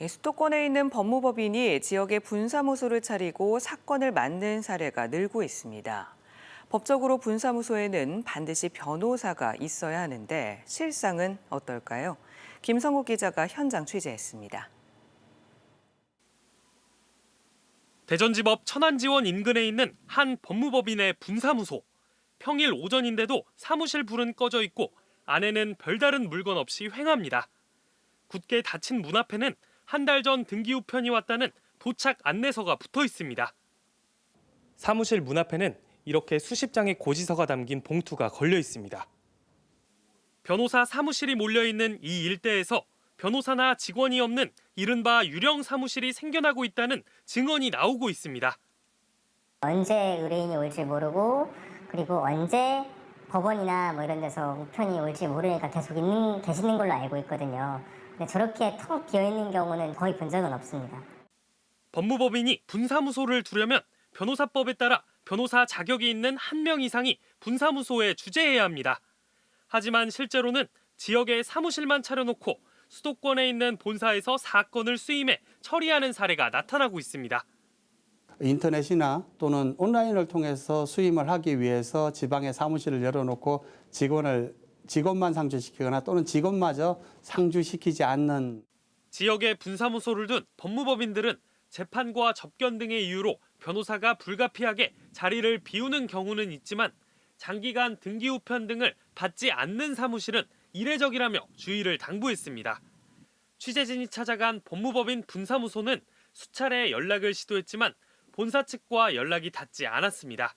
예, 수도권에 있는 법무법인이 지역에 분사무소를 차리고 사건을 맡는 사례가 늘고 있습니다. 법적으로 분사무소에는 반드시 변호사가 있어야 하는데 실상은 어떨까요? 김성국 기자가 현장 취재했습니다. 대전지법 천안지원 인근에 있는 한 법무법인의 분사무소. 평일 오전인데도 사무실 불은 꺼져 있고 안에는 별다른 물건 없이 횡합니다. 굳게 닫힌 문 앞에는 한 달 전 등기 우편이 왔다는 도착 안내서가 붙어 있습니다. 사무실 문 앞에는 이렇게 수십 장의 고지서가 담긴 봉투가 걸려 있습니다. 변호사 사무실이 몰려 있는 이 일대에서 변호사나 직원이 없는 이른바 유령 사무실이 생겨나고 있다는 증언이 나오고 있습니다. 언제 의뢰인이 올지 모르고 그리고 언제 법원이나 뭐 이런 데서 우편이 올지 모르니까 계속 있는 계시는 걸로 알고 있거든요. 근데 저렇게 텅 비어 있는 경우는 거의 본 적은 없습니다. 법무법인이 분사무소를 두려면 변호사법에 따라 변호사 자격이 있는 한 명 이상이 분사무소에 주재해야 합니다. 하지만 실제로는 지역에 사무실만 차려놓고 수도권에 있는 본사에서 사건을 수임해 처리하는 사례가 나타나고 있습니다. 인터넷이나 또는 온라인을 통해서 수임을 하기 위해서 지방에 사무실을 열어놓고 직원을 직원만 상주시키거나 또는 직원마저 상주시키지 않는 지역에 분사무소를 둔 법무법인들은 재판과 접견 등의 이유로 변호사가 불가피하게 자리를 비우는 경우는 있지만 장기간 등기 우편 등을 받지 않는 사무실은 이례적이라며 주의를 당부했습니다. 취재진이 찾아간 법무법인 분사무소는 수차례 연락을 시도했지만 본사 측과 연락이 닿지 않았습니다.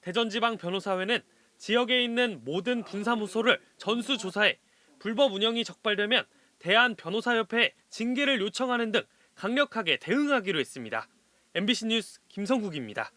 대전지방 변호사회는 지역에 있는 모든 분사무소를 전수조사해 불법 운영이 적발되면 대한변호사협회에 징계를 요청하는 등 강력하게 대응하기로 했습니다. MBC 뉴스 김성국입니다.